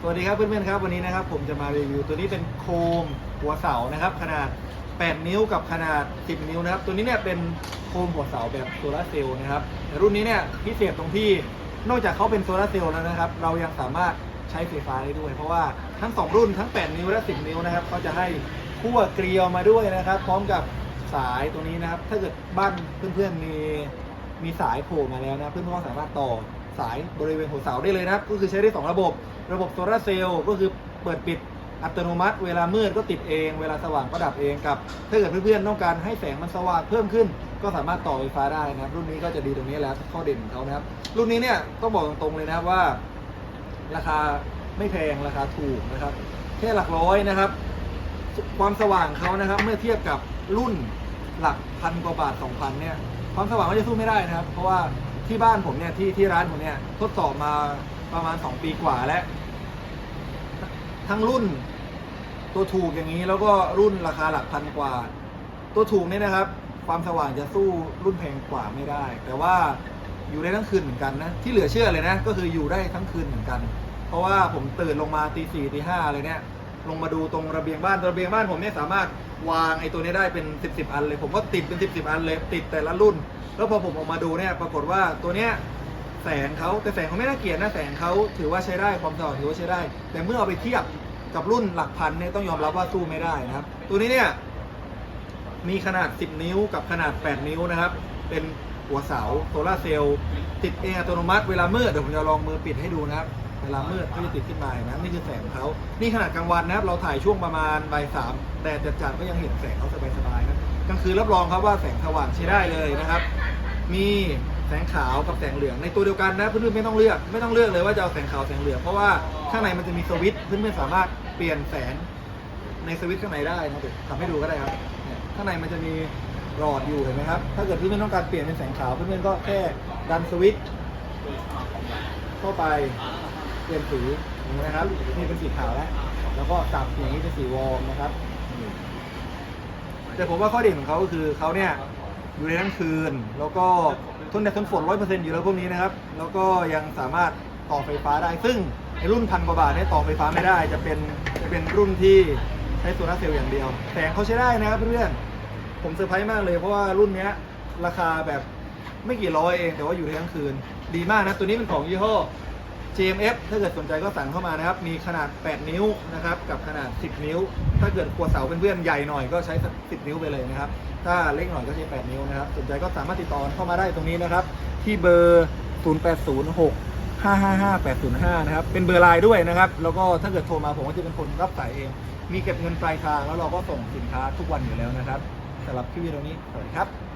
สวัสดีครับเพื่อนๆครับวันนี้นะครับผมจะมารีวิวตัวนี้เป็นโคมหัวเสานะครับ ขนาด 8 นิ้วกับขนาด 10 นิ้วนะครับ ตัวนี้เนี่ยเป็นโคมหัวเสาแบบโซลาเซลล์นะครับแต่รุ่นนี้เนี่ยพิเศษตรงที่นอกจากเขาเป็นโซลาเซลล์แล้วนะครับ เรายังสามารถใช้ไฟฟ้าได้ด้วย เพราะว่าทั้ง 2 รุ่นทั้ง 8 นิ้วและ 10 นิ้วนะครับเขาจะให้ขั้วเกลียวมาด้วยนะครับ พร้อมกับสายตัวนี้นะครับ ถ้าเกิดบ้านเพื่อนๆมีมีสายโผล่มาแล้วนะเพื่อนๆก็สามารถต่อสายบริเวณหัวเสาได้เลยนะครับ ก็คือใช้ได้ 2 ระบบ ระบบโซลาเซลล์ก็คือเปิดปิดอัตโนมัติ เวลามืดก็ติดเอง เวลาสว่างก็ดับเองกับ ถ้าเกิดเพื่อนๆต้องการให้แสงมันสว่างเพิ่มขึ้น ก็สามารถต่อไฟฟ้าได้นะครับ รุ่นนี้ก็จะดีตรงนี้แล้วข้อเด่นของเขานะครับ รุ่นนี้เนี่ยต้องบอกตรงๆเลยนะครับว่า ราคาไม่แพงราคาถูกนะครับแค่หลักร้อยนะครับ ความสว่างเขานะครับ เมื่อเทียบกับรุ่นหลักพันกว่าบาทสองพันเนี่ยความสว่างเขาจะสู้ไม่ได้นะครับ เพราะว่าที่บ้านผมเนี่ยที่ที่ร้านผมเนี่ยทดสอบมาประมาณ 2 ปีกว่าแล้ว ทั้งรุ่น ตัวถูกอย่างนี้แล้วก็รุ่นราคาหลักพันกว่า ตัวถูกเนี่ยนะครับ ความสว่างจะสู้รุ่นแพงกว่าไม่ได้ แต่ว่าอยู่ได้ทั้งคืนเหมือนกันนะที่เหลือเชื่อเลยนะ ก็คืออยู่ได้ทั้งคืนเหมือนกัน เพราะว่าผมตื่นลงมาตีสี่ตีห้าเลยเนี่ยลงมาดูตรงระเบียงบ้านระเบียงบ้านผมเนี่ยสามารถวางไอ้ตัวนี้ได้เป็นสิบสิบอันเลย ผมก็ติดเป็นสิบสิบอันเลย ติดแต่ละรุ่น แล้วพอผมออกมาดูเนี่ยปรากฏว่าตัวเนี้ย แสงเขาแต่แสงเขาไม่น่าเกลียดนะแสงเขาถือว่าใช้ได้ความสว่างถือว่าใช้ได้ แต่เมื่อเอาไปเทียบกับรุ่นหลักพันเนี่ยต้องยอมรับว่าสู้ไม่ได้นะครับ ตัวนี้เนี่ยมีขนาด 10 นิ้วกับขนาด 8 นิ้วนะครับ เป็นหัวเสาโซลาเซลล์ติดเองอัตโนมัติเวลามืดเดี๋ยวผมจะลองมือปิดให้ดูนะครับ เวลามืดก็จะติดขึ้นมาเนะนี่คือแสงของเขานี่ขนาดกลางวันนะครับ เราถ่ายช่วงประมาณบ่ายสามแต่จัดๆก็ยังเห็นแสงเขาสบายๆนะกลางคืนรับรองครับว่าแสงสว่างใช้ได้เลยนะครับ มี แสงขาวกับแสงเหลืองในตัวเดียวกันนะเพื่อนๆไม่ต้องเลือกไม่ต้องเลือกเลยว่าจะเอาแสงขาวแสงเหลืองเพราะว่าข้างในมันจะมีสวิตช์เพื่อนๆสามารถเปลี่ยนแสงในสวิตช์ข้างในได้นะเดี๋ยวทำให้ดูก็ได้ครับข้างในมันจะมีหลอดอยู่เห็นไหมครับ ถ้าเกิดเพื่อนๆต้องการเปลี่ยนเป็นแสงขาวเพื่อนๆก็แค่ดันสวิตช์เข้าไปเปลี่ยนสีนะครับนี่เป็นสีขาวแล้วแล้วก็จับอย่างนี้เป็นสีวอร์มนะครับแต่ผมว่าข้อเด่นของเขาก็คือเขาเนี่ยอยู่ได้ทั้งคืนแล้วก็ ทนแดดทนฝนร้อยเปอร์เซ็นต์อยู่แล้วพวกนี้นะครับ แล้วก็ยังสามารถต่อไฟฟ้าได้ ซึ่งไอรุ่นพันกว่าบาทเนี่ยต่อไฟฟ้าไม่ได้ จะเป็นจะเป็นรุ่นที่ใช้โซลาร์เซลล์อย่างเดียว แสงเขาใช้ได้นะครับเพื่อนผมเซอร์ไพรส์มากเลยเพราะว่ารุ่นนี้ราคาแบบไม่กี่ร้อยเอง แต่ว่าอยู่ได้ทั้งคืน ดีมากนะ ตัวนี้เป็นของยี่ห้อ JMF ถ้าเกิดสนใจก็สั่งเข้ามานะครับ มีขนาด 8 นิ้วนะครับ กับขนาด 10 นิ้ว ถ้าเกิดกลัวเสาเป็นเพื่อนใหญ่หน่อยก็ใช้10 นิ้วไปเลยนะครับ ถ้าเล็กหน่อยก็ใช้ 8 นิ้วนะครับ สนใจก็สามารถติดต่อเข้ามาได้ตรงนี้นะครับ ที่เบอร์ 0806 555 805 นะครับ เป็นเบอร์ไลน์ด้วยนะครับ แล้วก็ถ้าเกิดโทรมาผมก็จะเป็นคนรับสายเอง มีเก็บเงินปลายทางแล้วเราก็ส่งสินค้าทุกวันอยู่แล้วนะครับสำหรับคลิปวิดีโอนี้สวัสดีครับ